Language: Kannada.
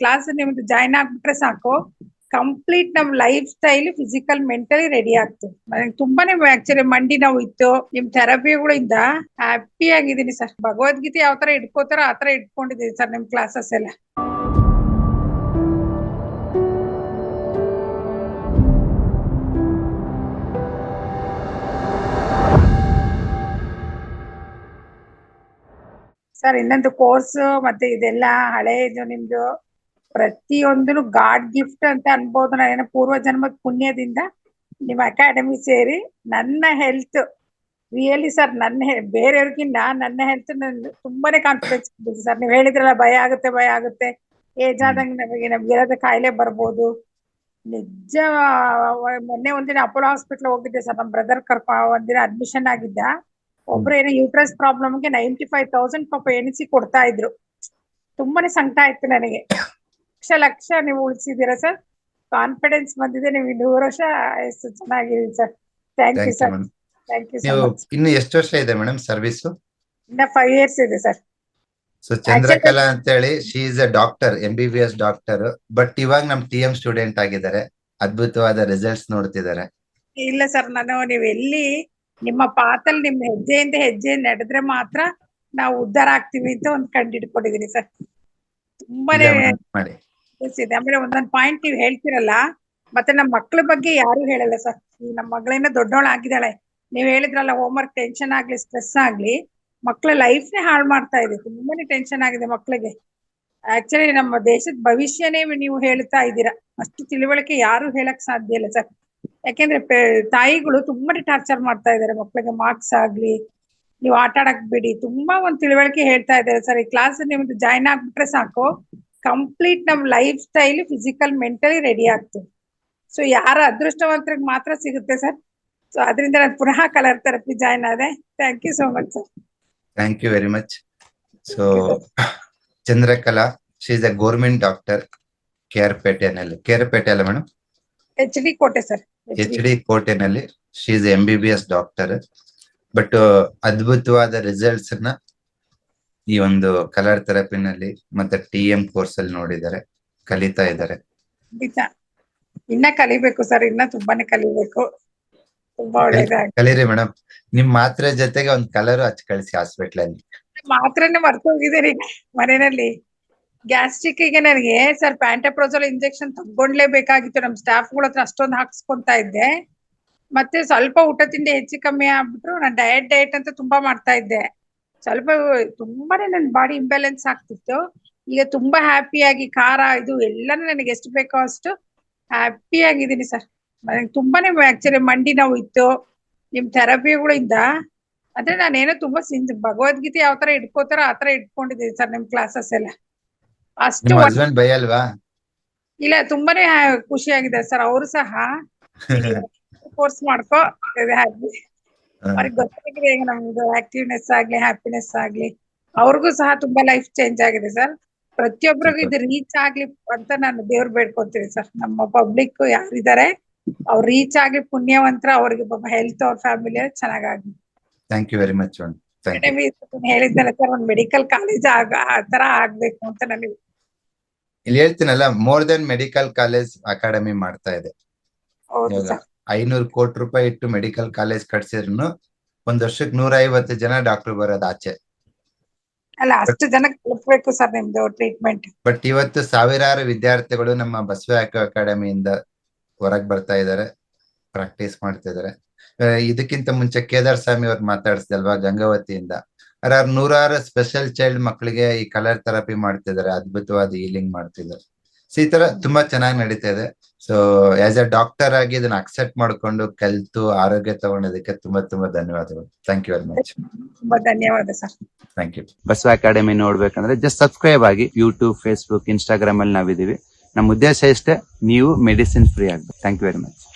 ಕ್ಲಾಸ್ ನಿಮ್ದು ಜಾಯ್ನ್ ಆಗ್ಬಿಟ್ರೆ ಸಾಕು. ಕಂಪ್ಲೀಟ್ ನಮ್ lifestyle physical mentally ready ಆಗ್ತದೆ. ನನಗೆ ತುಂಬಾನೇ ಆಕ್ಚುಲಿ ಮಂಡಿ ನೋವು ಇತ್ತು, ನಿಮ್ ಥೆರಪಿಗಳಿಂದ ಹ್ಯಾಪಿ ಆಗಿದ್ದೀನಿ ಸರ್ ಭಗವದ್ಗೀತೆ ಯಾವ ತರ ಇಟ್ಕೋತಾರೋ ಆ ತರ ಇಟ್ಕೊಂಡಿದ್ದೀನಿ ಸರ್ ನಿಮ್ ಕ್ಲಾಸಸ್ ಎಲ್ಲ. ಸರ್ ಇನ್ನೊಂದು ಕೋರ್ಸ್ ಮತ್ತೆ ಇದೆಲ್ಲ ಹಳೆ ಇದು ನಿಮ್ದು. ಪ್ರತಿಯೊಂದನು ಗಾಡ್ ಗಿಫ್ಟ್ ಅಂತ ಅನ್ಬೋದು. ನಾನು ಪೂರ್ವ ಜನ್ಮದ ಪುಣ್ಯದಿಂದ ನಿಮ್ಮ ಅಕಾಡೆಮಿ ಸೇರಿ ನನ್ನ ಹೆಲ್ತ್ ರಿಯಲಿ ಸರ್ ನನ್ನ ಬೇರೆಯವ್ರಿಗಿಂತ ನನ್ನ ಹೆಲ್ತ್ ತುಂಬಾನೇ ಕಾನ್ಫಿಡೆನ್ಸ್ ಸರ್ ನೀವು ಹೇಳಿದ್ರಲ್ಲ, ಭಯ ಆಗುತ್ತೆ ಭಯ ಆಗುತ್ತೆ. ಏಜ್ ಆದಂಗೆ ನಮಗೆ, ನಮ್ಗೆ ಇರೋದ ಕಾಯಿಲೆ ಬರ್ಬೋದು. ನಿಜ, ಮೊನ್ನೆ ಒಂದಿನ ಅಪೋಲೋ ಹಾಸ್ಪಿಟಲ್ ಹೋಗಿದ್ದೆ ಸರ್ ನಮ್ಮ ಬ್ರದರ್ ಕರ್ಕೊ ಒಂದಿನ ಅಡ್ಮಿಷನ್ ಆಗಿದ್ದ. ಒಬ್ರು ಏನೋ ಯೂಟ್ರಸ್ ಪ್ರಾಬ್ಲಮ್ಗೆ ನೈಂಟಿ ಫೈವ್ ತೌಸಂಡ್ ಪಾಪ ಎಣಿಸಿ ಕೊಡ್ತಾ ಇದ್ರು. ತುಂಬಾನೇ ಸಂಕಟ ಆಯ್ತು ನನಗೆ. ಲಕ್ಷ ಲಕ್ಷ ನೀವು ಉಳಿಸಿದ್ದೀರಾ ಸರ್? ಕಾನ್ಫಿಡೆನ್ಸ್ ಬಂದಿದೆ ನೀವು ನೂರು ವರ್ಷ ಎಷ್ಟು ಚೆನ್ನಾಗಿದೆ sir. Thank you sir thank you so ನೀವು ಇನ್ನು ಎಷ್ಟು ವರ್ಷ ಇದೆ ಮೇಡಮ್ ಸರ್ವಿಸ್ ಇನ್ನ ಫೈವ್ ಇಯರ್ಸ್ ಇದೆ ಸರ್. ಸೊ ಚಂದ್ರಕಲಾ ಅಂತ ಹೇಳಿ she is a doctor M B B S doctor but ಇವಾಗ ನಮ್ ಟಿ ಎಂ ಸ್ಟೂಡೆಂಟ್ ಆಗಿದ್ದಾರೆ. ಅದ್ಭುತವಾದ ರಿಸಲ್ಟ್ಸ್ ನೋಡ್ತಿದ್ದಾರೆ. ಇಲ್ಲ ಸರ್ ನಾನು ನೀವು ಎಲ್ಲಿ ನಿಮ್ಮ ಪಾತಲ್ಲಿ ನಿಮ್ ಹೆಜ್ಜೆಯಿಂದ ಹೆಜ್ಜೆ ನಡೆದ್ರೆ ಮಾತ್ರ ನಾವು ಉದ್ಧಾರ ಆಗ್ತೀವಿ ಅಂತ ಒಂದು ಕಂಡು ಹಿಡ್ಕೊಂಡಿದೀನಿ ಸರ್. ತುಂಬಾನೇ ಮಾಡಿ. ಇದೆ. ಆಮೇಲೆ ಒಂದೊಂದ್ ಪಾಯಿಂಟ್ ನೀವು ಹೇಳ್ತಿರಲ್ಲ, ಮತ್ತೆ ನಮ್ಮ ಮಕ್ಳ ಬಗ್ಗೆ ಯಾರು ಹೇಳಲ್ಲ ಸರ್. ಈ ನಮ್ಮ ಮಗಳೇನೋ ದೊಡ್ಡವಳು ಆಗಿದ್ದಾಳೆ. ನೀವ್ ಹೇಳಿದ್ರಲ್ಲ ಹೋಮ್ವರ್ಕ್ ಟೆನ್ಷನ್ ಆಗ್ಲಿ ಸ್ಟ್ರೆಸ್ ಆಗ್ಲಿ, ಮಕ್ಳ ಲೈಫ್ ನೇ ಹಾಳು ಮಾಡ್ತಾ ಇದೆ. ತುಂಬಾನೇ ಟೆನ್ಷನ್ ಆಗಿದೆ ಮಕ್ಳಿಗೆ. ಆಕ್ಚುಲಿ ನಮ್ಮ ದೇಶದ ಭವಿಷ್ಯನೇ ನೀವು ಹೇಳ್ತಾ ಇದ್ದೀರಾ. ಅಷ್ಟು ತಿಳುವಳಿಕೆ ಯಾರು ಹೇಳಕ್ ಸಾಧ್ಯ ಇಲ್ಲ ಸರ್. ಯಾಕೆಂದ್ರೆ ತಾಯಿಗಳು ತುಂಬಾನೇ ಟಾರ್ಚರ್ ಮಾಡ್ತಾ ಇದಾರೆ ಮಕ್ಳಿಗೆ ಮಾರ್ಕ್ಸ್ ಆಗ್ಲಿ. ನೀವು ಆಟ ಆಡಕ್ ಬಿಡಿ. ತುಂಬಾ ಒಂದ್ ತಿಳುವಳಿಕೆ ಹೇಳ್ತಾ ಇದ್ದಾರೆ ಸರ್. ಈ ಕ್ಲಾಸ್ ನಿಮ್ದು ಜಾಯ್ನ್ ಆಗ್ಬಿಟ್ರೆ ಸಾಕು. ಕಂಪ್ಲೀಟ್ ನಮ್ lifestyle physical mentally ready ಆಗ್ತದೆ. ಸೊ ಯಾರ ಅದೃಷ್ಟವಂತರಿಗೆ ಮಾತ್ರ ಸಿಗುತ್ತೆ ಸರ್. ಸೊ ಅದರಿಂದ ನಾನು ಪುನಃ ಕಲರ್ ಥೆರಪಿ ಜಾಯ್ನ್ ಆದೆ. Thank you so much sir thank you very much so Chandrakala she is a government doctor K R ಪೇಟೆನಲ್ಲಿ ಕೆ ಆರ್ ಪೇಟೆ ಅಲ್ಲ madam H D Kote sir H D ಕೋಟೆನಲ್ಲಿ she is M B B S doctor but ಅದ್ಭುತವಾದ ರಿಸಲ್ಟ್ಸ್ನ ಈ ಒಂದು ಕಲರ್ ಥೆರಪಿನಲ್ಲಿ ಮತ್ತೆ ಟಿ ಎಂ ಕೋರ್ಸ್ ಅಲ್ಲಿ ನೋಡಿದ್ದಾರೆ ಕಲಿತಾ ಇದ್ದಾರೆ. ಇನ್ನ ಕಲಿಬೇಕು ಸರ್ ಇನ್ನ ತುಂಬಾನೇ ಕಲಿಬೇಕು. ತುಂಬಾ ಒಳ್ಳೇದಾಗ ಕಲಿರಿ ಮೇಡಮ್ ನಿಮ್ ಮಾತ್ರೆ ಜೊತೆಗೆ ಒಂದ್ ಕಲರ್ ಹಚ್ ಕಳಿಸಿ ಹಾಸ್ಪಿಟ್ಲ್ ಅಲ್ಲಿ. ಮಾತ್ರನೇ ಮರ್ತು ಹೋಗಿದ್ದೀರಿ ಮನೆಯಲ್ಲಿ. ಗ್ಯಾಸ್ಟ್ರಿಕ್ಗೆ ನನಗೆ ಸರ್ ಪ್ಯಾಂಟಪ್ರೋಸಲ್ ಇಂಜೆಕ್ಷನ್ ತಗೊಂಡ್ಲೇಬೇಕಾಗಿತ್ತು. ನಮ್ ಸ್ಟಾಫ್ಗಳ ಹತ್ರ ಅಷ್ಟೊಂದು ಹಾಕ್ಸ್ಕೊಂತ ಇದ್ದೆ. ಮತ್ತೆ ಸ್ವಲ್ಪ ಊಟ ತಿಂಡಿ ಹೆಚ್ಚು ಕಮ್ಮಿ ಆಗ್ಬಿಟ್ರು. ನಾನು ಡಯಟ್ ಡಯಟ್ ಅಂತ ತುಂಬಾ ಮಾಡ್ತಾ ಇದ್ದೆ. ಸ್ವಲ್ಪ ತುಂಬಾನೇ ನನ್ ಬಾಡಿ ಇಂಬ್ಯಾಲೆನ್ಸ್ ಆಗ್ತಿತ್ತು. ಈಗ ತುಂಬಾ ಹ್ಯಾಪಿಯಾಗಿ ಖಾರ ಇದು ಎಲ್ಲಾನು ನನಗೆ ಎಷ್ಟು ಬೇಕೋ ಅಷ್ಟು ಹ್ಯಾಪಿ ಆಗಿದ್ದೀನಿ ಸರ್ ನನಗೆ ತುಂಬಾನೇ ಆಕ್ಚುಲಿ ಮಂಡಿ ನೋವು ಇತ್ತು. ನಿಮ್ ಥೆರಪಿಗಳಿಂದ ಅಂದ್ರೆ ನಾನೇನೋ ತುಂಬಾ ಸಿನ್ ಭಗವದ್ಗೀತೆ ಯಾವ ತರ ಇಟ್ಕೋತಾರೋ ಆತರ ತರ ಇಟ್ಕೊಂಡಿದ್ದೀನಿ ಸರ್ ನಿಮ್ ಕ್ಲಾಸಸ್ ಎಲ್ಲ. ಅಷ್ಟು ಇಲ್ಲ ತುಂಬಾನೇ ಖುಷಿ ಆಗಿದೆ ಸರ್ ಅವರು ಸಹ. ಕೋರ್ಸ್ ಮಾಡ್ಕೋ. ಹ್ಯಾಪಿ ಅವ್ರಿಗೆ ಗೊತ್ತಾಗಿದೆ ಈಗ ನಮ್ದು ಆಕ್ಟಿವ್ನೆಸ್ ಆಗ್ಲಿ ಹ್ಯಾಪಿನೆಸ್ ಆಗ್ಲಿ. ಅವ್ರಿಗೂ ಸಹ ತುಂಬಾ ಲೈಫ್ ಚೇಂಜ್ ಆಗಿದೆ ಸರ್ ಪ್ರತಿಯೊಬ್ಬರಿಗೂ ಇದು ರೀಚ್ ಆಗ್ಲಿ ಅಂತ ನಾನು ದೇವ್ರು ಬೇಡ್ಕೊತೀನಿ ಸರ್ ನಮ್ಮ ಪಬ್ಲಿಕ್ ಯಾರಿದ್ದಾರೆ ಅವ್ರು ರೀಚ್ ಆಗಿ ಪುಣ್ಯವಂತರ ಅವ್ರಿಗೆ ಪಾಪ ಹೆಲ್ತ್ ಅವ್ರ ಫ್ಯಾಮಿಲಿ ಚೆನ್ನಾಗಾಗಿ ಥ್ಯಾಂಕ್ ಯು ವೆರಿ ಮಚ್ ಹೇಳಿದ್ದಲ್ಲ ಸರ್ ಒಂದು ಮೆಡಿಕಲ್ ಕಾಲೇಜ್ ಆಗ ಆ ತರ ಆಗ್ಬೇಕು ಅಂತ ನನಗೆ ಇಲ್ಲಿ ಹೇಳ್ತೀನಲ್ಲ more than medical college academy ಮಾಡ್ತಾ ಇದೆ. ಹೌದು ಸರ್ ಐನೂರು ಕೋಟಿ ರೂಪಾಯಿ ಇಟ್ಟು ಮೆಡಿಕಲ್ ಕಾಲೇಜ್ ಕಟ್ಸಿದ್ರು ಒಂದ್ ವರ್ಷಕ್ಕೆ ನೂರ ಐವತ್ತು ಜನ ಡಾಕ್ಟರ್ ಬರೋದು ಆಚೆ. ಅಲ್ಲ ಅಷ್ಟು ಜನಕ್ಕೆ ತಲುಪಬೇಕು ಸರ್ ನಿಮ್ದು ಟ್ರೀಟ್ಮೆಂಟ್ ಬಟ್ ಇವತ್ತು ಸಾವಿರಾರು ವಿದ್ಯಾರ್ಥಿಗಳು ನಮ್ಮ ಬಸವ ಅಕಾಡೆಮಿಯಿಂದ ಹೊರಗ್ ಬರ್ತಾ ಇದಾರೆ ಪ್ರಾಕ್ಟೀಸ್ ಮಾಡ್ತಾ ಇದ್ದಾರೆ ಇದಕ್ಕಿಂತ ಮುಂಚೆ ಕೇದಾರ್ ಸ್ವಾಮಿ ಅವ್ರು ಮಾತಾಡ್ಸಿದಲ್ವಾ ಗಂಗಾವತಿಯಿಂದ? ಅವ್ರ ನೂರಾರು ಸ್ಪೆಷಲ್ ಚೈಲ್ಡ್ ಮಕ್ಕಳಿಗೆ ಈ ಕಲರ್ ಥೆರಪಿ ಮಾಡ್ತಿದ್ದಾರೆ ಅದ್ಭುತವಾದ ಹೀಲಿಂಗ್ ಮಾಡ್ತಿದ್ದಾರೆ ಸೊ ಈ ತರ ತುಂಬಾ ಚೆನ್ನಾಗಿ ನಡೀತಾ ಇದೆ. ಸೊ ಆಸ್ ಅ ಡಾಕ್ಟರ್ ಆಗಿ ಇದನ್ನ ಅಕ್ಸೆಪ್ಟ್ ಮಾಡ್ಕೊಂಡು ಕಲ್ತು ಆರೋಗ್ಯ ತಗೊಂಡೋದಕ್ಕೆ ತುಂಬಾ ತುಂಬಾ ಧನ್ಯವಾದಗಳು. ಥ್ಯಾಂಕ್ ಯು ವೆರಿ ಮಚ್ ತುಂಬಾ ಧನ್ಯವಾದ sir. Thank you Basava academy ನೋಡ್ಬೇಕಂದ್ರೆ ಜಸ್ಟ್ ಸಬ್ಸ್ಕ್ರೈಬ್ ಆಗಿ ಯೂಟ್ಯೂಬ್ ಫೇಸ್ಬುಕ್ ಇನ್ಸ್ಟಾಗ್ರಾಮ್ ಅಲ್ಲಿ ನಾವಿದೀವಿ ನಮ್ಮ ಉದ್ದೇಶ ಇಷ್ಟೇ ನೀವು ಮೆಡಿಸಿನ್ ಫ್ರೀ ಆಗ್ಬೇಕು. Thank you very much